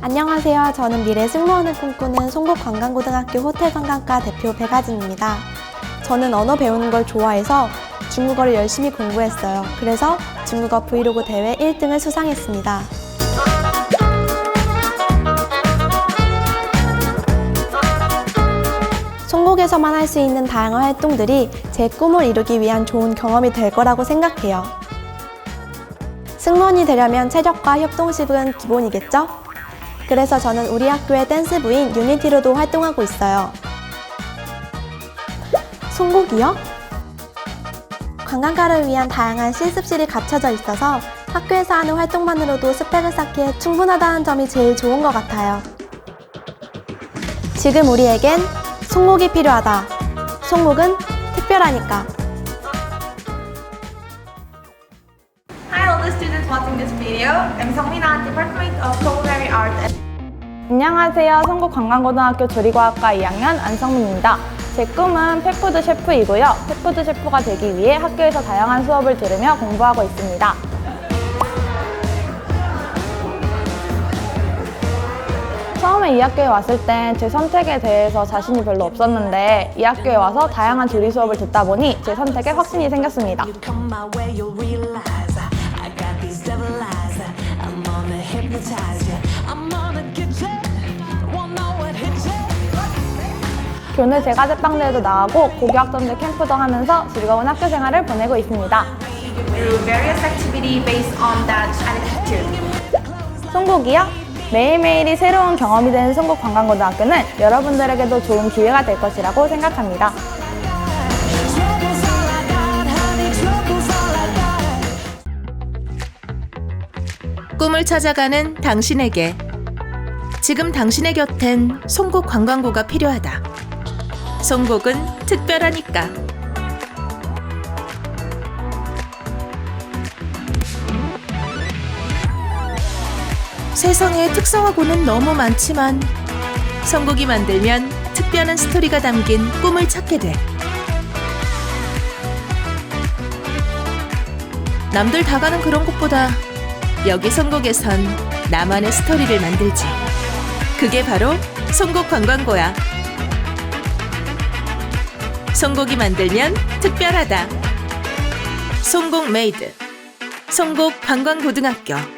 안녕하세요. 저는 미래 승무원을 꿈꾸는 송곡관광고등학교 호텔관광과 대표 배가진입니다. 저는 언어 배우는 걸 좋아해서 중국어를 열심히 공부했어요. 그래서 중국어 브이로그 대회 1등을 수상했습니다. 송곡에서만 할 수 있는 다양한 활동들이 제 꿈을 이루기 위한 좋은 경험이 될 거라고 생각해요. 승무원이 되려면 체력과 협동식은 기본이겠죠? 그래서 저는 우리 학교의 댄스부인 유니티로도 활동하고 있어요. 송곡이요? 관광가를 위한 다양한 실습실이 갖춰져 있어서 학교에서 하는 활동만으로도 스펙을 쌓기에 충분하다는 점이 제일 좋은 것 같아요. 지금 우리에겐 송곡이 필요하다. 송곡은 특별하니까. Hi all the students watching this video. I'm Songmina, Department of Culinary Art 안녕하세요. 성북 관광고등학교 조리과학과 2학년 안성민입니다. 제 꿈은 펫푸드 셰프이고요. 펫푸드 셰프가 되기 위해 학교에서 다양한 수업을 들으며 공부하고 있습니다. 처음에 이 학교에 왔을 땐 제 선택에 대해서 자신이 별로 없었는데 이 학교에 와서 다양한 조리 수업을 듣다 보니 제 선택에 확신이 생겼습니다. 교내 제과제빵대회도 나가고 고교학점제 캠프도 하면서 즐거운 학교 생활을 보내고 있습니다. 송곡이요? 매일매일이 새로운 경험이 되는 송곡관광고등학교는 여러분들에게도 좋은 기회가 될 것이라고 생각합니다. 꿈을 찾아가는 당신에게 지금 당신의 곁엔 송곡 관광고가 필요하다. 송곡은 특별하니까. 세상에 특성화고는 너무 많지만 송곡이 만들면 특별한 스토리가 담긴 꿈을 찾게 돼. 남들 다 가는 그런 곳보다 여기 송곡에선 나만의 스토리를 만들지. 그게 바로 송곡 관광고야. 송곡이 만들면 특별하다. 송곡 메이드. 송곡 관광고등학교.